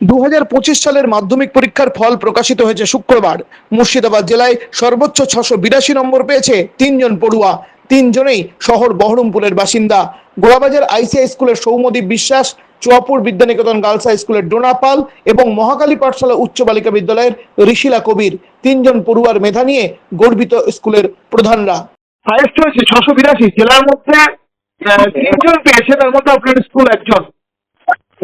দু হাজার পঁচিশ সালের মাধ্যমিক পরীক্ষার ফল প্রকাশিত হয়েছে শুক্রবার। মুর্শিদাবাদ জেলায় সর্বোচ্চ ছশো বিরাশি নম্বর পেয়েছে তিনজন পড়ুয়া। তিনজনেই শহর বহরমপুরের বাসিন্দা। গোয়াবাজার আইসিআই স্কুলের সৌমদীপ বিশ্বাস, চুয়াপুর বিদ্যানিকেতন গার্লস হাই স্কুলের ডোনা পাল এবং মহাকালী পাঠশালা উচ্চ বালিকা বিদ্যালয়ের ঋষিলা কবির, তিনজন পড়ুয়ার মেধা নিয়ে গর্বিত স্কুলের প্রধানরা। হাইয়েস্ট হয়েছে ছশো বিরাশি, জেলার মধ্যে তিনজন পেয়েছে, তার মধ্যে আপনার স্কুল একজন।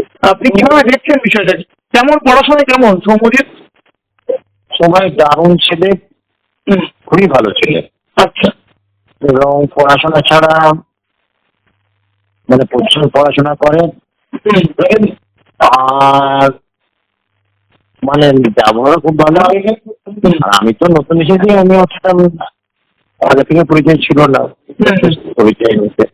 আপনি কীভাবে দেখছেন বিষয়টা? কেমন পড়াশোনা কেমন? সৌমজিৎ সময় দারুণ ছেলে। খুবই ভালো ছেলে। আচ্ছা। এবং পড়াশোনা ছাড়া মানে প্রচুর পড়াশোনা করে। আর মানে ব্যবহার খুব ভালো। আর আমি তো নতুন এসেছি আমি অতটা আগে থেকে পরিচয় ছিল না। পরিচয় নিতে।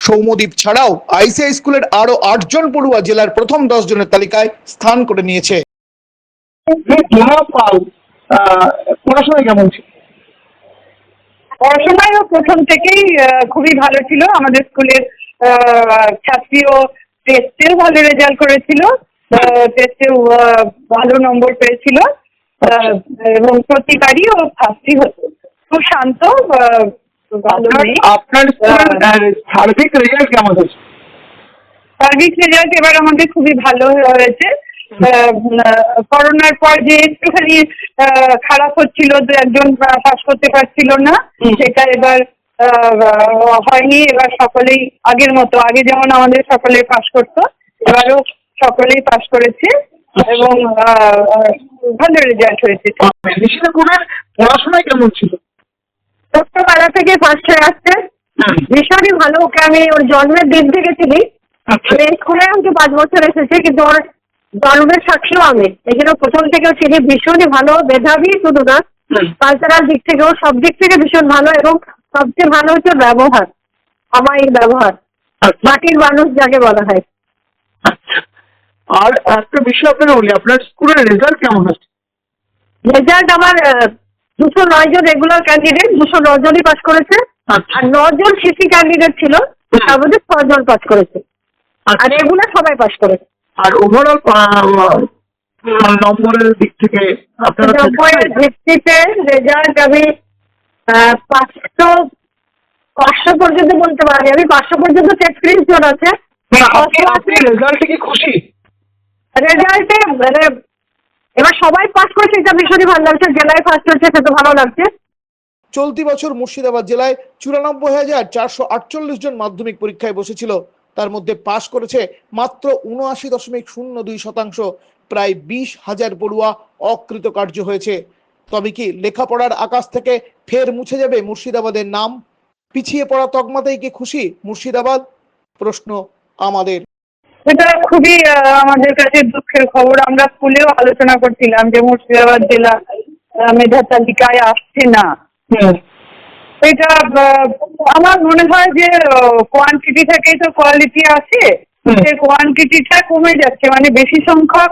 সৌমদ্বীপ ছাড়াও আইসিআই স্কুলের আরও আটজন পড়ুয়া জেলার প্রথম দশ জনের তালিকায় স্থান করে নিয়েছে। জোনা পড়াশোনা কেমন ছিল? পড়াশোনায়ও প্রথম থেকেই আহ, খুবই ভালো ছিল। আমাদের স্কুলের আহ, ছাত্রীও টেস্টেও ভালো রেজাল্ট করেছিল। টেস্টেও ভালো নম্বর পেয়েছিল। আহ, এবং প্রতিবারই ও ফার্স্টই হতো। খুব শান্ত আপনার সার্বিক রেজাল্ট কেমন হয়েছে? সার্ভিস রেজাল্ট এবার আমাদের খুবই ভালো হয়েছে। করোনার পর যে একটুখানি খারাপ হচ্ছিল দু একজন পাস করতে পারছিল না সেটা এবার হয়নি। এবার সকলেই আগের মতো আগে যেমন আমাদের সকলে পাস করতো এবারও সকলেই পাস করেছে এবং আহ, আহ, ভালো রেজাল্ট হয়েছে। পড়াশোনায় কেমন ছিল? ছোট্টবেলা থেকে ফার্স্ট হয়ে আসছে। ভীষণই ভালো। ওকে আমি ওর জন্মের দিন থেকে চিনি আচ্ছা। মানে স্কুলে হয়তো পাঁচ বছর এসেছে কিন্তু ওর জন্মের সাক্ষীও আমি। এই জন্য প্রথম থেকেও চিনি ভীষণই ভালো। মেধাবী শুধু না কালচারাল দিক থেকেও সব দিক থেকে ভীষণ ভালো এবং সবচেয়ে ভালো হচ্ছে ব্যবহার। আমার এই ব্যবহার। আচ্ছা। মাটির মানুষ যাকে বলা হয়। আচ্ছা। আর একটা বিষয় আপনাকে বলি আপনার স্কুলের রেজাল্ট কেমন হচ্ছে? রেজাল্ট আমার দুশো নয় জন রেগুলার ক্যান্ডিডেট দুশো নয় জনই পাস করেছে। আচ্ছা। আর নজন সিসি ক্যান্ডিডেট ছিল। তার মধ্যে ছজন পাস করেছে। আর আচ্ছা। রেগুলার সবাই পাস করেছে। আর ওভারঅল নম্বরের দিক থেকে নম্বরের ভিত্তিতে রেজাল্ট আমি পাঁচশো পাঁচশো পর্যন্ত বলতে পারি। আমি পাঁচশো পর্যন্ত টেস্ট স্ক্রিনশট আছে। রেজাল্টে কি খুশি? রেজাল্টে মানে এবার সবাই পাস করেছে এটা ভীষণই ভালো লাগছে, জেলায় ফার্স্ট হচ্ছে সেটা ভালো লাগছে। চলতি বছর মুর্শিদাবাদ জেলায় চুরানব্বই হাজার চারশো আটচল্লিশ জন মাধ্যমিক পরীক্ষায় বসেছিল। তার মধ্যে পাশ করেছে মাত্র উনআশি দশমিক শূন্য দুই শতাংশ। প্রায় বিশ হাজার পড়ুয়া অকৃতকার্য হয়েছে। তবে কি লেখাপড়ার আকাশ থেকে ফের মুছে যাবে মুর্শিদাবাদের নাম? পিছিয়ে পড়া তকমাতেই কি খুশি মুর্শিদাবাদ? প্রশ্ন আমাদের। এটা খুবই আমাদের কাছে দুঃখের খবর। আমরা স্কুলেও আলোচনা করছিলাম যে মুর্শিদাবাদ জেলা মেধা তালিকায় আসছে না। এটা আমার মনে হয় যে কোয়ান্টিটি থেকেই তো কোয়ালিটি আসে। হুম। যে কোয়ান্টিটিটা কমে যাচ্ছে। মানে বেশি সংখ্যক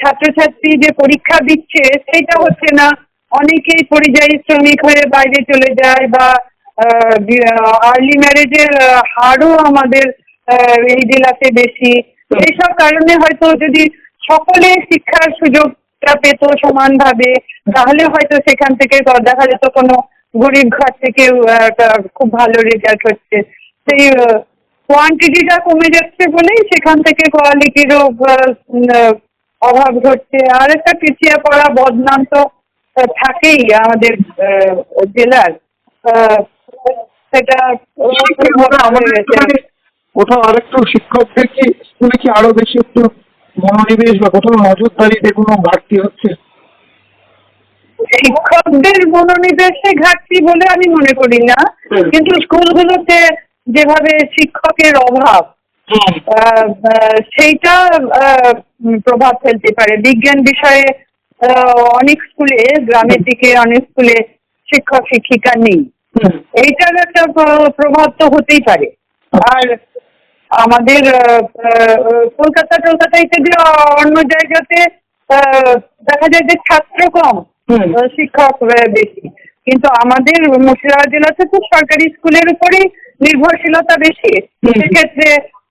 ছাত্রছাত্রী যে পরীক্ষা দিচ্ছে সেটা হচ্ছে না। অনেকেই পরিযায়ী শ্রমিক হয়ে বাইরে চলে যায় বা আর্লি ম্যারেজের হারও আমাদের এই জেলাতে বেশি। এইসব কারণে হয়তো যদি সকলে শিক্ষার সুযোগটা পেত সমানভাবে তাহলে হয়তো সেখান থেকে দেখা যেত কোনো গরিব ঘর থেকে খুব ভালো রেজাল্ট হচ্ছে। সেই কোয়ান্টিটিটা কমে যাচ্ছে বলেই সেখান থেকে কোয়ালিটিরও অভাব ঘটছে। আর একটা পিছিয়ে পড়া বদনাম তো থাকেই আমাদের জেলার। সেটা আমাদের কোথাও আরেকটু শিক্ষকদের কি স্কুলে কি আরও বেশি একটু মনোনিবেশ বা কোথাও নজরদারিতে কোনো ঘাটতি হচ্ছে? শিক্ষকদের মনোনিবেশে ঘাটতি বলে আমি মনে করি না। কিন্তু স্কুলগুলোতে যেভাবে শিক্ষকের অভাব সেইটা প্রভাব ফেলতে পারে। বিজ্ঞান বিষয়ে অনেক স্কুলে গ্রামের দিকে অনেক স্কুলে শিক্ষক শিক্ষিকা নেই। এইটার একটা প্রভাব তো হতেই পারে। আর আমাদের কলকাতা টলকাতা ইত্যাদি অন্য জায়গাতে দেখা যায় যে ছাত্র কম শিক্ষক বেশি। কিন্তু আমাদের মুর্শিদাবাদ জেলাতে তো সরকারি স্কুলের উপরেই নির্ভরশীলতা বেশি। সেক্ষেত্রে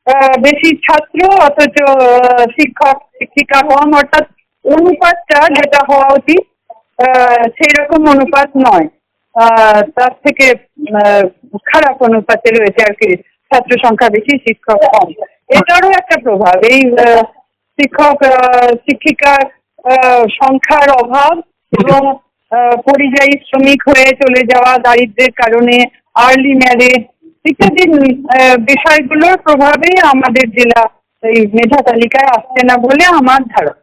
আহ, বেশি ছাত্র অথচ শিক্ষক শিক্ষিকা কম অর্থাৎ অনুপাতটা যেটা হওয়া উচিত আহ, সেই রকম অনুপাত নয়। আহ, তার থেকে আহ, খারাপ অনুপাতে রয়েছে আর কি। ছাত্র সংখ্যা বেশি, শিক্ষক কম। এটারও একটা প্রভাব। এই শিক্ষক শিক্ষিকার সংখ্যার অভাব এবং পরিযায়ী শ্রমিক হয়ে চলে যাওয়া দারিদ্র্যের কারণে আর্লি ম্যারেজ ইত্যাদি বিষয়গুলোর প্রভাবে আমাদের জেলা এই মেধা তালিকায় আসছে না বলে আমার ধারণা।